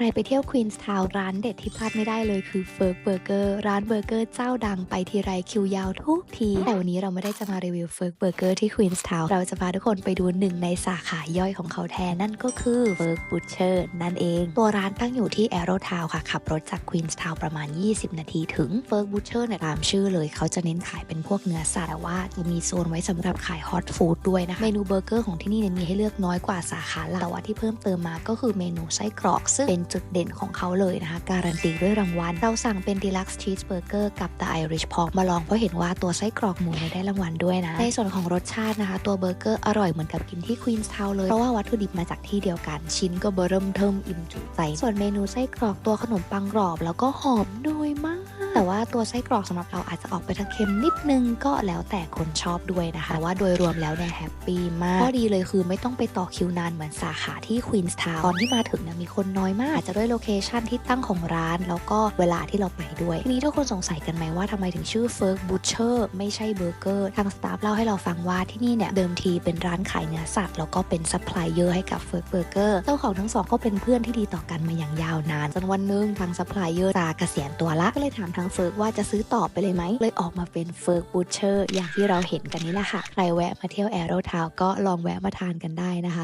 ใครไปเที่ยวควีนส์ทาวน์ร้านเด็ดที่พลาดไม่ได้เลยคือเฟิร์กเบอร์เกอร์ร้านเบอร์เกอร์เจ้าดังไปทีไรคิวยาวทุกที แต่วันนี้เราไม่ได้จะมารีวิวเฟิร์กเบอร์เกอร์ที่ควีนส์ทาวน์เราจะพาทุกคนไปดูหนึ่งในสาขาย่อยของเขาแทนนั่นก็คือเฟิร์กบูเชอร์นั่นเอง ตัวร้านตั้งอยู่ที่แอโรทาวน์ค่ะ ขับรถจากควีนส์ทาวน์ประมาณ 20 นาทีถึงเฟิร์กบูเชอร์เนี่ยตามชื่อเลยเขาจะเน้นขายเป็นพวกเนื้อสัตว์แต่ว่าจะมีโซนไว้สำหรับขายฮอตฟู้ดด้วยนะคะเมนูเบอร์เกอร์ของที่นี่เนี่ยมีให้เลือกน้อยกว่าสาขาหลักแต่ว่าที่เพิ่มเติมมาก็คือเมนูไส้กรอกซึ่งเป็นจุดเด่นของเขาเลยนะคะ การันตีด้วยรางวัล เราสั่งเป็นดีลักซ์ชีสเบอร์เกอร์กับ The Irish Pork มาลองเพราะเห็นว่าตัวไส้กรอกหมูได้รางวัลด้วยนะ ในส่วนของรสชาตินะคะ ตัวเบอร์เกอร์อร่อยเหมือนกับกินที่ Queen's Town เลย เพราะว่าวัตถุดิบมาจากที่เดียวกัน ชิ้นก็เบอร์เริ่มเทิมอิ่มจุใจ ส่วนเมนูไส้กรอกตัวขนมปังกรอบ แล้วก็หอมนุ่ยมาก แต่ว่าตัวไส้กรอกสำหรับเราอาจจะออกไปทางเค็มนิดนึงก็แล้วแต่คนชอบด้วยนะคะแต่ว่าโดยรวมแล้วเนี่ยแฮปปี้มากข้อดีเลยคือไม่ต้องไปต่อคิวนานเหมือนสาขาที่ควีนส์ทาวน์ตอนที่มาถึงเนี่ยมีคนน้อยมากอาจจะด้วยโลเคชันที่ตั้งของร้าน แล้วก็เวลาที่เราไปด้วยทีนี้ทุกคนสงสัยกันไหมว่าทำไมถึงชื่อเฟิร์กบูเชอร์ไม่ใช่เบอร์เกอร์ทางสตาฟเล่าให้เราฟังว่าที่นี่เนี่ยเดิมทีเป็นร้านขายเนื้อสัตว์แล้วก็เป็นซัพพลายเออร์ให้กับเฟิร์กเบอร์เกอร์เจ้าของทั้งสองก็เป็นเพื่อนที่ดีต่อกันมาอย่างยาวนานจนวันนึงทางซัพพลายเออร์ตาเกษียณตัวละก็เลยถามทางเฟิร์กว่าจะซื้อต่อไปเลยไหม เลยออกมาเป็นเฟิร์กบูชเชอร์อย่างที่เราเห็นกันนี่แหละค่ะ ใครแวะมาเที่ยวแอโรทาวก็ลองแวะมาทานกันได้นะคะ